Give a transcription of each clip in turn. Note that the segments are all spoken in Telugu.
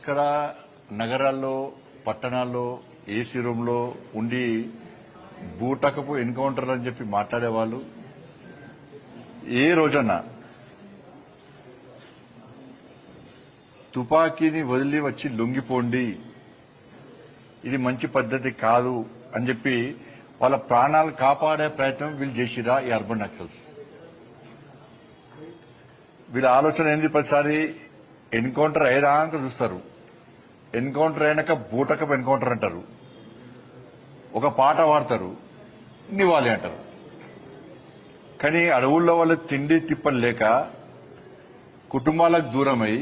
ఇక్కడ నగరాల్లో పట్టణాల్లో ఏసీ రూమ్లో ఉండి బూటకపు ఎన్కౌంటర్ అని చెప్పి మాట్లాడేవాళ్ళు. ఏ రోజన్నా తుపాకీని వదిలి వచ్చి లొంగిపోండి. ఇది మంచి పద్ధతి కాదు అని చెప్పి వాళ్ళ ప్రాణాలు కాపాడే ప్రయత్నం వీళ్ళు చేసిరా ఈ అర్బన్ నక్సల్స్. వీళ్ళ ఆలోచన ఏంది ప్రతిసారి? ఎన్కౌంటర్ అయ్యేదాకా చూస్తారు. ఎన్కౌంటర్ అయినాక బూటకపు ఎన్కౌంటర్ అంటారు. ఒక పాట పాడతారు నివాలి అంటారు. కానీ అడవుల్లో వాళ్ళ తిండి తిప్పలు లేక కుటుంబాలకు దూరమై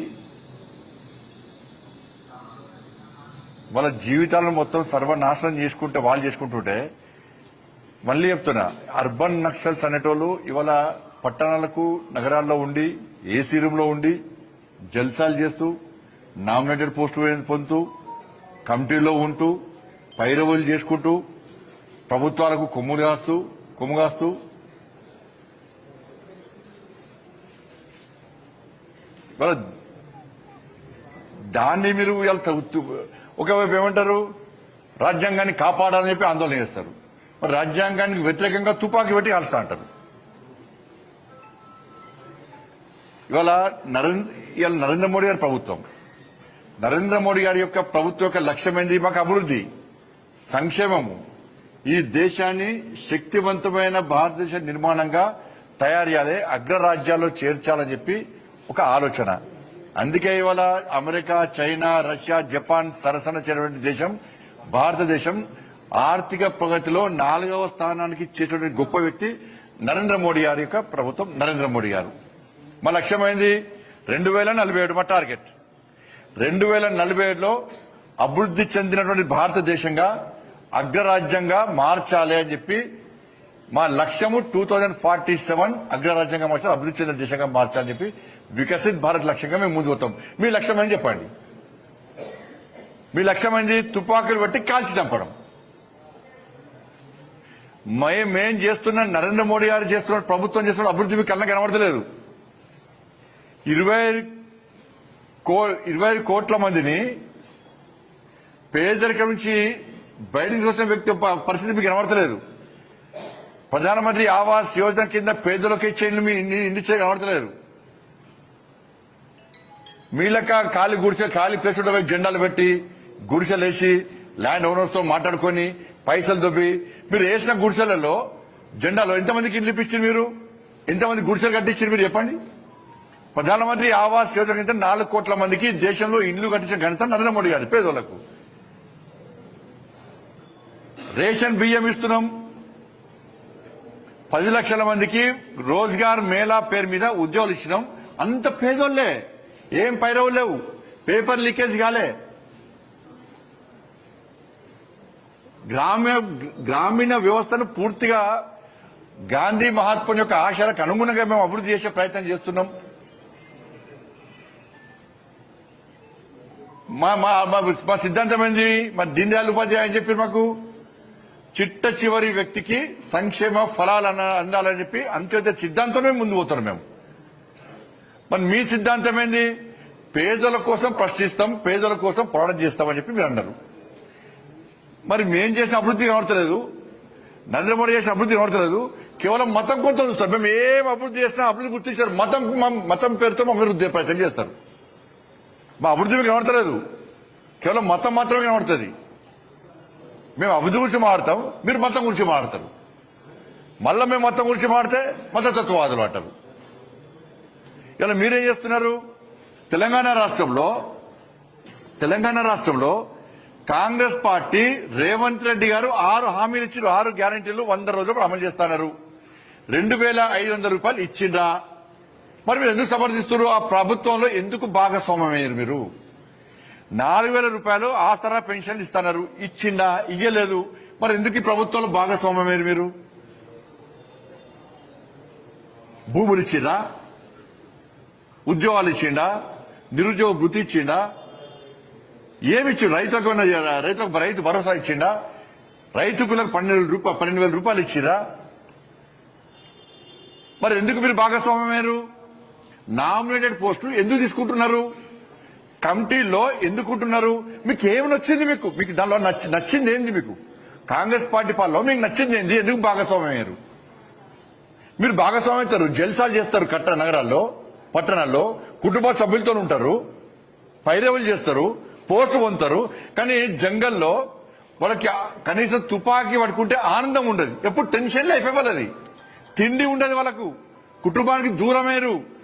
వాళ్ళ జీవితాలను మొత్తం సర్వనాశనం చేసుకుంటే వాళ్ళు చేసుకుంటుంటే మళ్ళీ చెప్తున్నా అర్బన్ నక్సల్స్ అనేటోళ్ళు ఇవాళ పట్టణాలకు నగరాల్లో ఉండి ఏసీ రూమ్లో ఉండి జల్సాలు చేస్తూ నామినేటెడ్ పోస్టులు పొందుతూ కమిటీలో ఉంటూ పైరవులు చేసుకుంటూ ప్రభుత్వాలకు కొమ్ములు కాస్తూ కొమ్ము కాస్తూ. దాన్ని మీరు ఇవాళ ఒకవైపు ఏమంటారు? రాజ్యాంగాన్ని కాపాడాలని చెప్పి ఆందోళన చేస్తారు. మరి రాజ్యాంగానికి వ్యతిరేకంగా తుపాకీ పెట్టి కాల్స్తా అంటారు. ఇవాళ నరేంద్ర ఇవాళ నరేంద్ర మోడీ గారి ప్రభుత్వం. నరేంద్ర మోడీ గారి యొక్క ప్రభుత్వం యొక్క లక్ష్యమైంది? మాకు అభివృద్ధి. సంక్షేమము. ఈ దేశాన్ని శక్తివంతమైన భారతదేశ నిర్మాణంగా తయారు అగ్రరాజ్యాల్లో చేర్చాలని చెప్పి ఒక ఆలోచన. అందుకే ఇవాళ అమెరికా చైనా రష్యా జపాన్ సరసన చేరినటువంటి దేశం భారతదేశం ఆర్థిక ప్రగతిలో నాలుగవ స్థానానికి చేసినటువంటి గొప్ప వ్యక్తి నరేంద్ర మోడీ గారి యొక్క ప్రభుత్వం నరేంద్ర మోడీ గారు. మా లక్ష్యమైంది? రెండు వేల నలభై ఏడు మా టార్గెట్. రెండు వేల నలభై ఏడులో అభివృద్ధి చెందినటువంటి భారతదేశంగా అగ్రరాజ్యంగా మార్చాలి అని చెప్పి మా లక్ష్యము టూ థౌజండ్ ఫార్టీ సెవెన్ అగ్రరాజ్యంగా మార్చాలి అభివృద్ధి చెందిన దేశంగా మార్చాలని చెప్పి వికసిత్ భారత్ లక్ష్యంగా మేము ముందు పోతాం మీ లక్ష్యం అని చెప్పండి? మీ లక్ష్యం ఏంది? తుపాకులు బట్టి కాల్చి చంపడం. మేమేం చేస్తున్న నరేంద్ర మోడీ గారు చేస్తున్న ప్రభుత్వం చేస్తున్న అభివృద్ధి మీకు కన్నా కనబడతలేదు. ఇరవై ఇరవై ఐదు కోట్ల మందిని పేదరికం నుంచి బయటకు చూసిన వ్యక్తి పరిస్థితి మీకు కనబడతలేదు. ప్రధానమంత్రి ఆవాస్ యోజన కింద పేదలకు ఇచ్చే ఇల్లు మీ ఇన్ని కనబడతలేదు. మీలక ఖాళీ గుడిసె ఖాళీ ప్లేస్ జెండాలు పెట్టి గుడిసెలేసి ల్యాండ్ ఓనర్స్తో మాట్లాడుకొని పైసలు దొబ్బి మీరు వేసిన గుడిసెలలో జెండాలో ఎంతమందికి ఇల్లు ఇప్పించారు మీరు? ఎంతమంది గుడిసెలు కట్టించారు మీరు? చెప్పండి. ప్రధానమంత్రి ఆవాస్ యోజన కింద నాలుగు కోట్ల మందికి దేశంలో ఇండ్లు కట్టించిన ఘనత నరేంద్ర మోడీ గారు పేదోళ్ళకు. రేషన్ బియ్యం ఇస్తున్నాం. పది లక్షల మందికి రోజ్గార్ మేళా పేరు మీద ఉద్యోగాలు ఇచ్చినాం. అంత పేదోళ్ళే. ఏం పైరవు లేవు. పేపర్ లీకేజ్ కాలే. గ్రామ్య గ్రామీణ వ్యవస్థను పూర్తిగా గాంధీ మహాత్ముని యొక్క ఆశలకు అనుగుణంగా మేము అభివృద్ధి చేసే ప్రయత్నం చేస్తున్నాం. మా మా మా- మా సిద్ధాంతం ఏంది? మా దీన్ దయాళ్ ఉపాధ్యాయ అని చెప్పి మాకు? చిట్ట చివరి వ్యక్తికి సంక్షేమ ఫలాలు అందాలని చెప్పి అంత్యోదయ సిద్ధాంతమే ముందు పోతారు మేము. మరి మీ సిద్ధాంతం ఏంది? పేదల కోసం ప్రశ్నిస్తాం పేదల కోసం పోరాటం చేస్తామని చెప్పి మీరు అన్నారు. మరి మేం చేసిన అభివృద్ధి కనబడతలేదు. నరేంద్ర మోడీ చేసిన అభివృద్ధి కనబడతలేదు. కేవలం మతం కొంత చూస్తారు. మేము ఏం అభివృద్ధి చేసినా అభివృద్ధి గుర్తించారు. మతం మా- మతం పేరుతో మా అభివృద్ధి ప్రయత్నం చేస్తారు. మా అభివృద్ధి మీకు కనబడతలేదు. కేవలం మతం మాత్రమే కనబడుతుంది. మేము అభివృద్ధి గురించి మాడతాం మీరు మతం గురించి మాడతారు మళ్ళా మేము మతం గురించి మాడితే మతతత్వవాదులు అంటారు. ఇలా మీరేం చేస్తున్నారు? తెలంగాణ రాష్ట్రంలో తెలంగాణ రాష్ట్రంలో కాంగ్రెస్ పార్టీ రేవంత్ రెడ్డి గారు ఆరు హామీలు ఇచ్చారు ఆరు గ్యారంటీలు వంద రోజులు అమలు చేస్తున్నారు. రెండు వేల ఐదు వందల రూపాయలు ఇచ్చిండ్రా. మరి మీరు ఎందుకు సమర్థిస్తున్నారు? ఆ ప్రభుత్వంలో ఎందుకు భాగస్వామ్యమయ్యారు మీరు? నాలుగు వేల రూపాయలు ఆసరా పెన్షన్ ఇస్తున్నారు. ఇచ్చిండా? ఇయ్యలేదు. మరి ఎందుకు ఈ ప్రభుత్వంలో భాగస్వామ్యమేరు మీరు? భూములు ఇచ్చిండా ఉద్యోగాలు ఇచ్చిండా? నిరుద్యోగ వృత్తి ఇచ్చిండా? ఏమిచ్చు రైతులకు రైతులకు రైతు భరోసా ఇచ్చిండా? రైతుకులకు పన్నెండు రూపాయలు పన్నెండు వేల రూపాయలు ఇచ్చిరా మరి ఎందుకు మీరు భాగస్వామ్యమేరు నామినేటెడ్ పోస్టులు ఎందుకు తీసుకుంటున్నారు? కమిటీలో ఎందుకుంటున్నారు? మీకు ఏమి నచ్చింది మీకు? మీకు దానిలో నచ్చి నచ్చింది ఏంది మీకు? కాంగ్రెస్ పార్టీ పాలలో మీకు నచ్చింది ఏంది? ఎందుకు భాగస్వామ్యం అయ్యారు మీరు భాగస్వామ్యం అవుతారు జల్సాలు చేస్తారు కట్ట నగరాల్లో పట్టణాల్లో కుటుంబ సభ్యులతో ఉంటారు పైరవులు చేస్తారు పోస్టులు పొందుతారు కానీ జంగల్లో వాళ్ళకి కనీసం తుపాకీ పట్టుకుంటే ఆనందం ఉండదు. ఎప్పుడు టెన్షన్ లైఫ్ ఇవ్వాలి తిండి ఉండదు వాళ్ళకు. కుటుంబానికి దూరమేరు.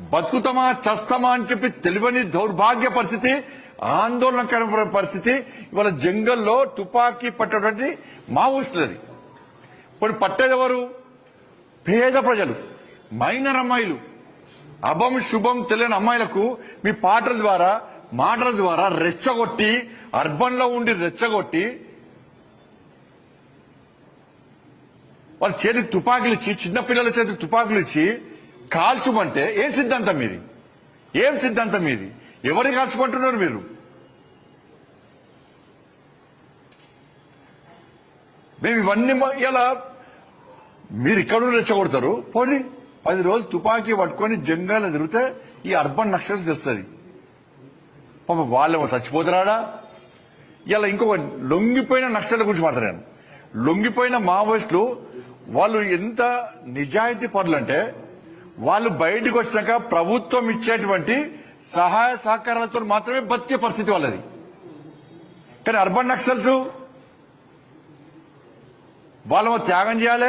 బతుకుతామా చస్తామా అని చెప్పి తెలియని దౌర్భాగ్య పరిస్థితి ఆందోళనకరమైన పరిస్థితి ఇవాళ జంగల్లో తుపాకీ పట్టేటువంటి మావోయిస్టులది ఇప్పుడు పట్టేదెవరు పేద ప్రజలు మైనర్ అమ్మాయిలు. అభం శుభం తెలియని అమ్మాయిలకు మీ పాటల ద్వారా మాటల ద్వారా రెచ్చగొట్టి అర్బన్లో ఉండి రెచ్చగొట్టి వాళ్ళ చేతికి తుపాకులు ఇచ్చి చిన్నపిల్లల చేతికి తుపాకులు ఇచ్చి కాల్చుమంటే ఏం సిద్ధాంతం మీది ఏం సిద్ధాంతం మీది ఎవరిని కాల్చుకుంటున్నారు మీరు? మేము ఇవన్నీ ఇలా మీరు ఇక్కడ రెచ్చగొడతారు? పోనీ పది రోజులు తుపాకీ పట్టుకొని జంగాలు తిరిగితే ఈ అర్బన్ నక్సల్స్ తెలుస్తుంది. పాప వాళ్ళేమో చచ్చిపోతున్నాడా ఇలా ఇంకొక లొంగిపోయిన నక్సల గురించి మాట్లాడాను. లొంగిపోయిన మావోయిస్టులు వాళ్ళు ఎంత నిజాయితీ పనులు అంటే వాళ్ళు బయటకు వచ్చాక ప్రభుత్వం ఇచ్చేటువంటి సహాయ సహకారాలతో మాత్రమే బతికే పరిస్థితి వాళ్ళది. కానీ అర్బన్ నక్సల్స్ వాళ్ళు త్యాగం చేయాలి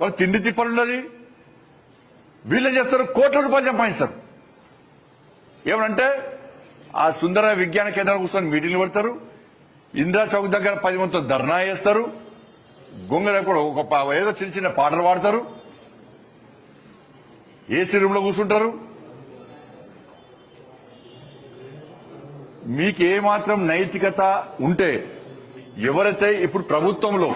వాళ్ళు తిండి తిప్పలు ఉన్నది. వీళ్ళు చేస్తారు? కోట్ల రూపాయలు సంపాదిస్తారు. ఏమనంటే ఆ సుందర విజ్ఞాన కేంద్రం కూర్చొని మీటింగ్లు పెడతారు. ఇందిరా చౌక్ దగ్గర పది మందితో ధర్నా చేస్తారు. గొంగర కూడా ఒక ఏదో చిన్న చిన్న పాటలు పాడతారు. ఏసీ రూమ్లో కూర్చుంటారు? మీకు ఏమాత్రం నైతికత ఉంటే ఎవరైతే ఇప్పుడు ప్రభుత్వంలో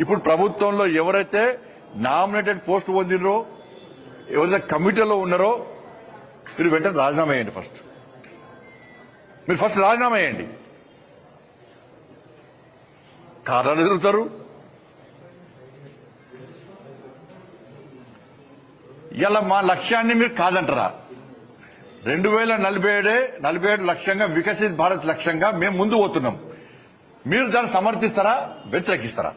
ఇప్పుడు ప్రభుత్వంలో ఎవరైతే నామినేటెడ్ పోస్ట్ పొందినరో ఎవరైతే కమిటీలో ఉన్నారో మీరు వెంటనే రాజీనామా చేయండి ఫస్ట్. మీరు ఫస్ట్ రాజీనామా చేయండి. కారణాలు ఎదురుతారు. ఇలా మా లక్ష్యాన్ని మీరు కాదంటారా? రెండు వేల నలభై ఏడే నలభై ఏడు లక్ష్యంగా వికసిత్ భారత్ లక్ష్యంగా మేము ముందు పోతున్నాం. మీరు దాన్ని సమర్థిస్తారా? వ్యతిరేకిస్తారా?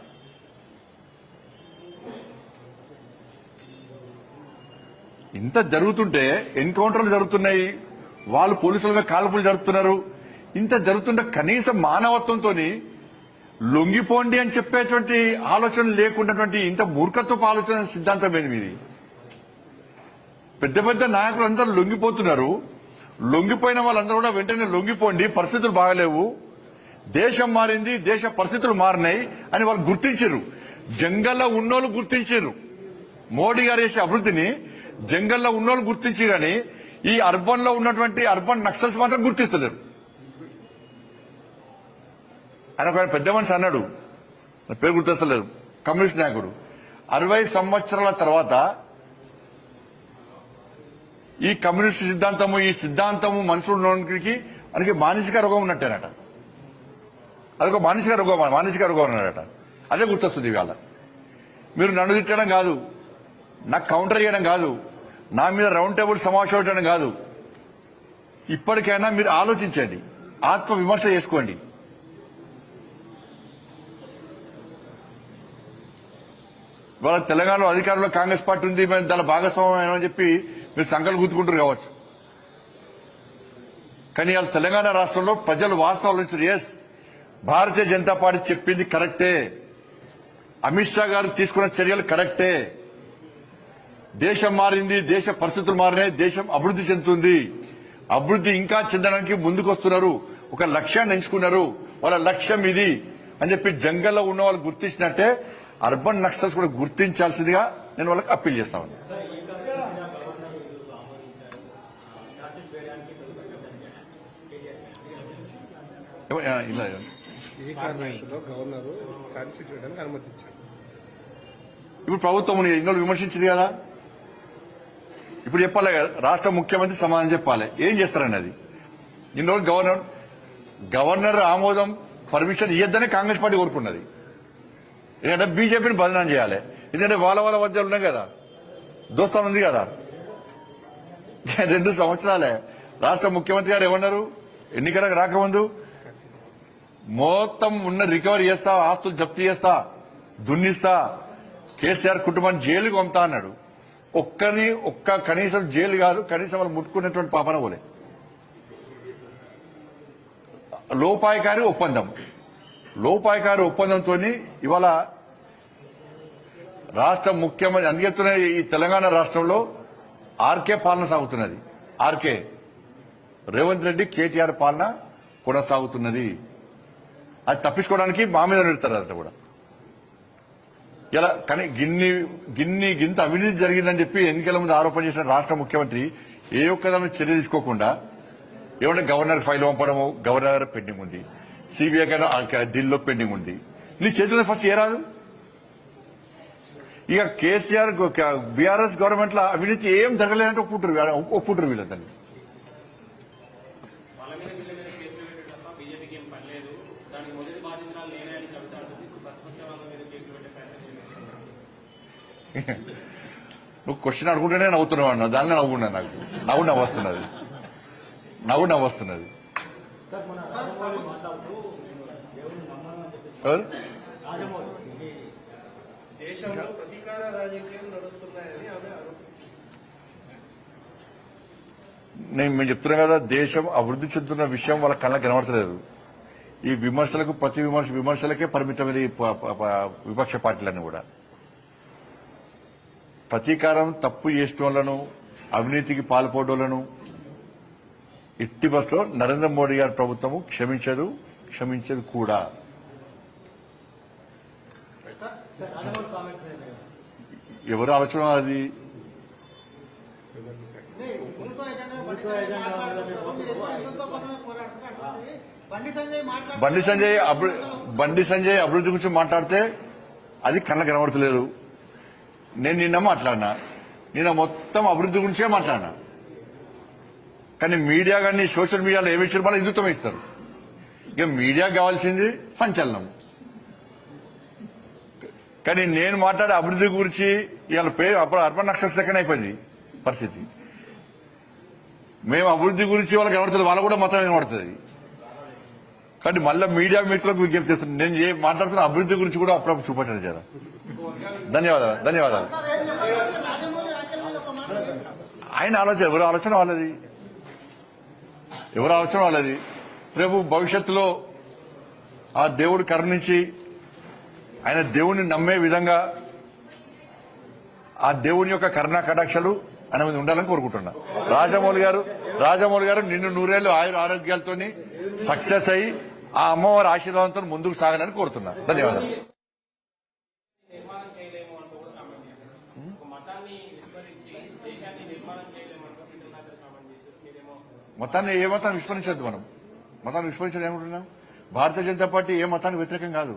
ఇంత జరుగుతుంటే ఎన్కౌంటర్లు జరుగుతున్నాయి వాళ్ళు పోలీసులుగా కాల్పులు జరుపుతున్నారు. ఇంత జరుగుతుంటే కనీసం మానవత్వంతో లొంగిపోండి అని చెప్పేటువంటి ఆలోచన లేకున్నటువంటి ఇంత మూర్ఖత్వపు ఆలోచన సిద్ధాంతం ఏంది మీది? పెద్ద పెద్ద నాయకులు అందరూ లొంగిపోతున్నారు. లొంగిపోయిన వాళ్ళందరూ కూడా వెంటనే లొంగిపోండి. పరిస్థితులు బాగలేవు. దేశం మారింది దేశ పరిస్థితులు మారినాయి అని వాళ్ళు గుర్తించారు. జంగల్లో ఉన్నోళ్ళు గుర్తించారు. మోడీ గారు చేసే అభివృద్ధిని జంగల్లో ఉన్నోళ్ళు గుర్తించి కానీ ఈ అర్బన్లో ఉన్నటువంటి అర్బన్ నక్సల్స్ మాత్రం గుర్తిస్తలేరు. ఆయన ఒక పెద్ద మనిషి అన్నాడు. పేరు గుర్తిస్తలేరు కమ్యూనిస్ట్ నాయకుడు. అరవై సంవత్సరాల తర్వాత ఈ కమ్యూనిస్ట్ సిద్ధాంతము ఈ సిద్ధాంతము మనుషులకి మనకి మానసిక రోగం ఉన్నట్టేనట. అదొక మానసిక రోగం మానసిక రోగం అన్నాడట అదే గుర్తొస్తుంది ఇవాళ. మీరు నన్ను తిట్టడం కాదు నాకు కౌంటర్ చేయడం కాదు నా మీద రౌండ్ టేబుల్ సమావేశం పెట్టడం కాదు. ఇప్పటికైనా మీరు ఆలోచించండి ఆత్మ విమర్శ చేసుకోండి. వాళ్ళ తెలంగాణలో అధికారంలో కాంగ్రెస్ పార్టీ ఉంది మేము దాని భాగస్వామ్యం అని చెప్పి మీరు సంకలు గుర్తుకుంటారు కావచ్చు. కానీ వాళ్ళ తెలంగాణ రాష్ట్రంలో ప్రజలు వాస్తవాలు ఎస్ భారతీయ జనతా పార్టీ చెప్పింది కరెక్టే. అమిత్ షా గారు తీసుకున్న చర్యలు కరెక్టే. దేశం మారింది దేశ పరిస్థితులు మారినాయి దేశం అభివృద్ధి చెందుతుంది. అభివృద్ధి ఇంకా చెందడానికి ముందుకు వస్తున్నారు ఒక లక్ష్యాన్ని ఎంచుకున్నారు. వాళ్ళ లక్ష్యం ఇది అని చెప్పి జంగల్లో ఉన్న వాళ్ళు గుర్తించినట్టే అర్బన్ నక్సల్స్ కూడా గుర్తించాల్సిందిగా నేను వాళ్ళకి అప్పీల్ చేస్తా ఉన్నాను ఇలా ఇప్పుడు ప్రభుత్వం ఎన్నో విమర్శించింది కదా. ఇప్పుడు చెప్పాలి కదా రాష్ట్ర ముఖ్యమంత్రి సమాధానం చెప్పాలి. ఏం చేస్తారండి అది? ఇన్నోళ్ళు గవర్నర్ గవర్నర్ ఆమోదం పర్మిషన్ ఇవ్వద్దనే కాంగ్రెస్ పార్టీ కోరుకున్నది. ఎందుకంటే బీజేపీని బదనాం చేయాలి. ఎందుకంటే వాళ్ళ వాళ్ళ మధ్య ఉన్నాయి కదా. దోస్తాను ఉంది కదా. రెండు సంవత్సరాలే. రాష్ట్ర ముఖ్యమంత్రి గారు ఏమన్నారు? ఎన్నికలకు రాకముందు మొత్తం ఉన్న రికవరీ చేస్తా ఆస్తులు జప్తు చేస్తా దున్నిస్తా. కేసీఆర్ కుటుంబాన్ని జైలుకి పంపుతా అన్నాడు. ఒక్కని ఒక్క కనీసం జైలు కాదు కనీసం వాళ్ళు ముట్టుకున్నటువంటి పాపన పోలే. లోపాయకారి ఒప్పందం. లోపాయకారి ఒప్పందంతో ఇవాళ రాష్ట్ర ముఖ్యమంత్రి అందుకెత్తున్న ఈ తెలంగాణ రాష్ట్రంలో ఆర్కే పాలన సాగుతున్నది. ఆర్కే. రేవంత్ రెడ్డి కేటీఆర్ పాలన కొనసాగుతున్నది. అది తప్పించుకోవడానికి మా మీద నిడతారు అంతా కూడా. ఇలా కానీ గిన్ని గిన్ని గింత అవినీతి జరిగిందని చెప్పి ఎన్నికల ముందు ఆరోపణ చేసిన రాష్ట్ర ముఖ్యమంత్రి ఏ ఒక్కదాన్ని చర్య తీసుకోకుండా ఏమంటే గవర్నర్ ఫైల్ పంపడము గవర్నర్ పెండింగ్ ఉంది. సిబిఐ కన్నా ఢిల్లీలో పెండింగ్ ఉంది. నీ చేతిలో ఫస్ట్ ఏ రాదు? ఇక కేసీఆర్ బీఆర్ఎస్ గవర్నమెంట్లో అవినీతి ఏం జరగలేదంటే ఒప్పుకుంటారు ఒప్పుకుంటారు వీళ్ళ మీద నువ్వు క్వశ్చన్ అడుగుంటేనే నవ్వుతున్నావు అన్న. దాన్ని నవ్వుకున్నా నాకు. నవ్వు నవ్వు వస్తున్నది నవ్వు నవ్వు వస్తున్నది ఎవరు? నేను మేము చెప్తున్నాం కదా దేశం అభివృద్ధి చెందుతున్న విషయం వాళ్ళ కళ్ళకి కనబడతలేదు. ఈ విమర్శలకు ప్రతి విమర్శ విమర్శలకే పరిమితమైన విపక్ష పార్టీలన్నీ కూడా. ప్రతీకారం తప్పు చేసేటోళ్ళను అవినీతికి పాల్పడోళ్ళను ఇట్టి బస్లో నరేంద్ర మోడీ గారి ప్రభుత్వము క్షమించదు క్షమించదు కూడా. ఎవరు ఆలోచన అది? బండి సంజయ్ బండి సంజయ్ అభివృద్ధి గురించి మాట్లాడితే అది కళ్ళ కనబడతలేదు. నేను నిన్న మాట్లాడినా. నిన్న మొత్తం అభివృద్ధి గురించే మాట్లాడినా. కానీ మీడియా కానీ సోషల్ మీడియాలో ఏమి ఇచ్చారు మళ్ళీ హిందుత్వం ఇస్తారు. ఇక మీడియా కావాల్సింది సంచలనం. కానీ నేను మాట్లాడే అభివృద్ధి గురించి ఇవాళ పేరు అప్పుడు అర్బన్ నక్సల్స్ లెక్కన అయిపోయింది పరిస్థితి. మేము అభివృద్ధి గురించి వాళ్ళకి ఎవరు వాళ్ళకు కూడా మొత్తం వినబడుతుంది. కానీ మళ్ళీ మీడియా మిత్రులకు విజ్ఞప్తి చేస్తున్నాను నేను ఏ మాట్లాడుతున్న అభివృద్ధి గురించి కూడా అప్పుడప్పుడు చూపెట్టాను జర. ధన్యవాదాలు ధన్యవాదాలు. ఆయన ఆలోచన ఎవరు ఆలోచన వాళ్ళది? ఎవరు ఆలోచన వాళ్ళది? రేపు భవిష్యత్తులో ఆ దేవుడు కరుణించి ఆయన దేవుణ్ణి నమ్మే విధంగా ఆ దేవుని యొక్క కరుణా కటాక్షలు ఆయన మీద ఉండాలని కోరుకుంటున్నా. రాజమౌళి గారు రాజమౌళి గారు నిన్ను నూరేళ్ళు ఆయుర ఆరోగ్యాలతో సక్సెస్ అయ్యి ఆ అమ్మవారి ఆశీర్వాదంతో ముందుకు సాగాలని కోరుతున్నా. ధన్యవాదాలు. మతాన్ని మతాన్ని ఏ మతాన్ని విస్మరించద్దు మనం? మతాన్ని విస్మరించడం ఏమంటున్నాం భారతీయ జనతా పార్టీ ఏ మతానికి వ్యతిరేకం కాదు.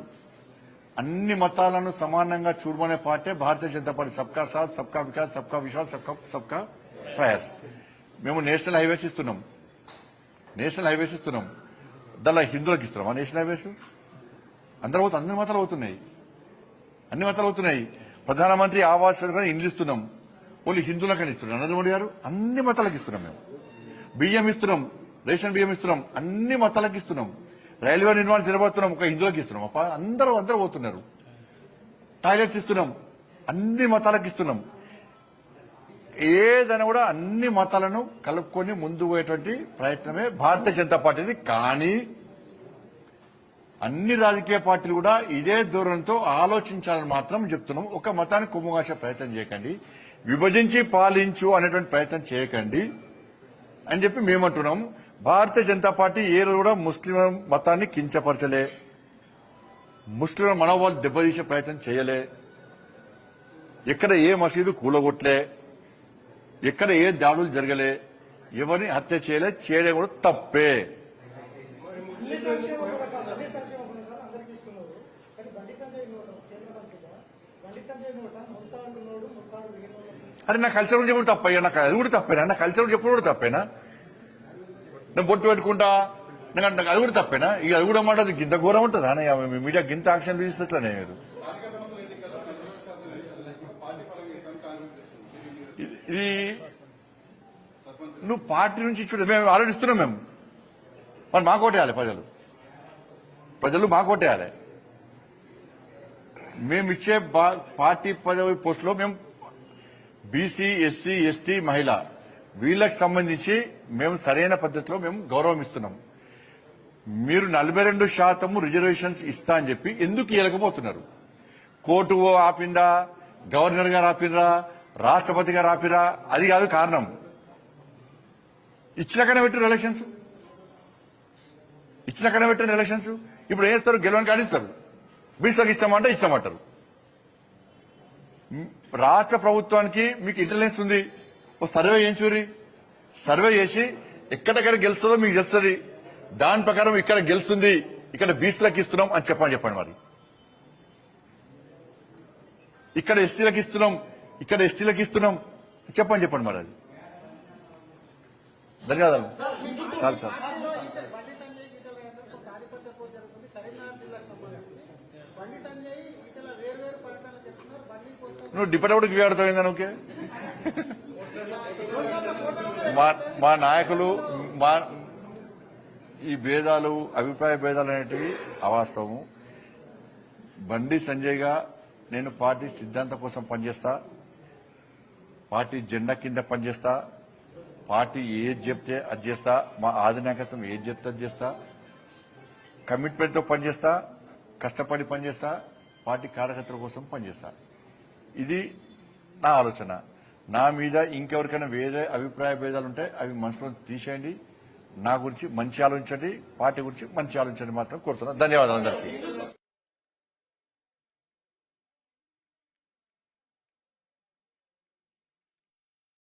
అన్ని మతాలను సమానంగా చూడమనే పార్టీ భారతీయ జనతా పార్టీ. సబ్కా సాత్ సబ్కా వికాస్ సబ్కా విశ్వాస్ సబ్కా సబ్కా ప్రయాస్. మేము నేషనల్ హైవేస్ ఇస్తున్నాం. నేషనల్ హైవేస్ ఇస్తున్నాం. దానిలో హిందువులకు ఇస్తున్నాం. ఆ నేషనల్ హైవేస్? అందరూ అన్ని మతాలు అవుతున్నాయి. అన్ని మతాలు అవుతున్నాయి. ప్రధానమంత్రి ఆవాస్ ఇండ్లు ఇస్తున్నాం. ఓన్లీ హిందువులకు ఇస్తున్నాం. నరేంద్ర మోడీ గారు అన్ని మతాలకు ఇస్తున్నాం మేము. బియ్యం ఇస్తున్నాం. రేషన్ బియ్యం ఇస్తున్నాం. అన్ని మతాలకు ఇస్తున్నాం. రైల్వే నిర్మాణం తినబడుతున్నాం ఒక హిందువులకు ఇస్తున్నాం. అప్ప అందరూ అందరూ పోతున్నారు. టాయిలెట్స్ ఇస్తున్నాం. అన్ని మతాలకు ఇస్తున్నాం. ఏదైనా కూడా అన్ని మతాలను కలుపుకొని ముందు పోయేటువంటి ప్రయత్నమే భారతీయ జనతా పార్టీది. కానీ అన్ని రాజకీయ పార్టీలు కూడా ఇదే ధోరణితో ఆలోచించాలని మాత్రం చెప్తున్నాం. ఒక మతాన్ని కొమ్ముగాసే ప్రయత్నం చేయకండి. విభజించి పాలించు అనేటువంటి ప్రయత్నం చేయకండి అని చెప్పి మేమంటున్నాం. భారతీయ జనతా పార్టీ ఏ రోజు కూడా ముస్లిం మతాన్ని కించపరచలే. ముస్లింల మనోభావాలు దెబ్బతీసే ప్రయత్నం చేయలే. ఎక్కడ ఏ మసీదు కూలగొట్టలే ఎక్కడ ఏ దాడులు జరగలే. ఎవరిని హత్య చేయలే చేయడం కూడా తప్పే. అరే నా కల్చర్ గురించి చెప్పడం తప్పయ్యా నాకు అది కూడా తప్పేనా? నా కల్చర్ గురించి చెప్పడం కూడా తప్పేనా? నేను బొట్టు పెట్టుకుంటా. నాకు నాకు అది కూడా తప్పేనా? ఇక అది కూడా మాట అది గింత ఘోరం ఉంటుంది? అన్నయ్య? మీ మీడియా గింత యాక్షన్ తీసేట్లనే మీరు ఇది- నువ్వు పార్టీ నుంచి చూడ మేము ఆలోచిస్తున్నాం మేము. మరి మాకు ఓటేయాలి ప్రజలు. ప్రజలు మాకు ఓటేయాలి. మేము ఇచ్చే పార్టీ పదవి పోస్టులో మేము బీసీ ఎస్సీ ఎస్టీ మహిళ. వీళ్ళకి సంబంధించి మేము సరైన పద్ధతిలో మేము గౌరవం ఇస్తున్నాం మీరు నలభై రెండు శాతము రిజర్వేషన్స్ ఇస్తా అని చెప్పి ఎందుకు ఇవ్వకపోతున్నారు కోర్టు ఆపిందా? గవర్నర్ గారు ఆపినరా రాష్ట్రపతి గారు ఆపిరా? అది కాదు కారణం. ఇచ్చినాకనే పెట్టిన ఎలక్షన్స్ ఇచ్చినాకనే పెట్టిన ఎలక్షన్స్ ఇప్పుడు ఏం చేస్తారు? గెలవని కానిస్తారు బీసీలకు ఇస్తామంటే ఇస్తామంటారు. రాష్ట్ర ప్రభుత్వానికి మీకు ఇంటెలిజెన్స్ ఉంది. ఓ సర్వే చేయించూరి సర్వే చేసి ఎక్కడెక్కడ గెలుస్తుందో మీకు తెలుస్తుంది. దాని ప్రకారం ఇక్కడ గెలుస్తుంది ఇక్కడ బీసీలకు ఇస్తున్నాం అని చెప్పని చెప్పండి మరి. ఇక్కడ ఎస్సీలకు ఇస్తున్నాం ఇక్కడ ఎస్టీలకు ఇస్తున్నాం చెప్పని చెప్పండి మరి అది. ధన్యవాదాలు. Sir sir. నువ్వు సంజయ్ ఈటల గారితో ఒక నువ్వు మా మా నాయకులు మా ఈ భేదాలు అభిప్రాయ భేదాలు అనేటివి అవాస్తవము. బండి సంజయ్గా నేను పార్టీ సిద్ధాంతం కోసం పనిచేస్తా. పార్టీ జెండా కింద పనిచేస్తా. పార్టీ ఏది చెప్తే అది చేస్తా. మా ఆధినాయకత్వం ఏది చెప్తే అది చేస్తా. కమిట్మెంట్తో పనిచేస్తా. కష్టపడి పనిచేస్తా. పార్టీ కార్యకర్తల కోసం పనిచేస్తా. ఇది నా ఆలోచన. నా మీద ఇంకెవరికైనా వేరే అభిప్రాయ భేదాలు ఉంటే అవి మనసులో తీసేయండి. నా గురించి మంచి ఆలోచించండి పార్టీ గురించి మంచి ఆలోచించండి మాత్రం కోరుతున్నాను. ధన్యవాదాలు అందరికీ.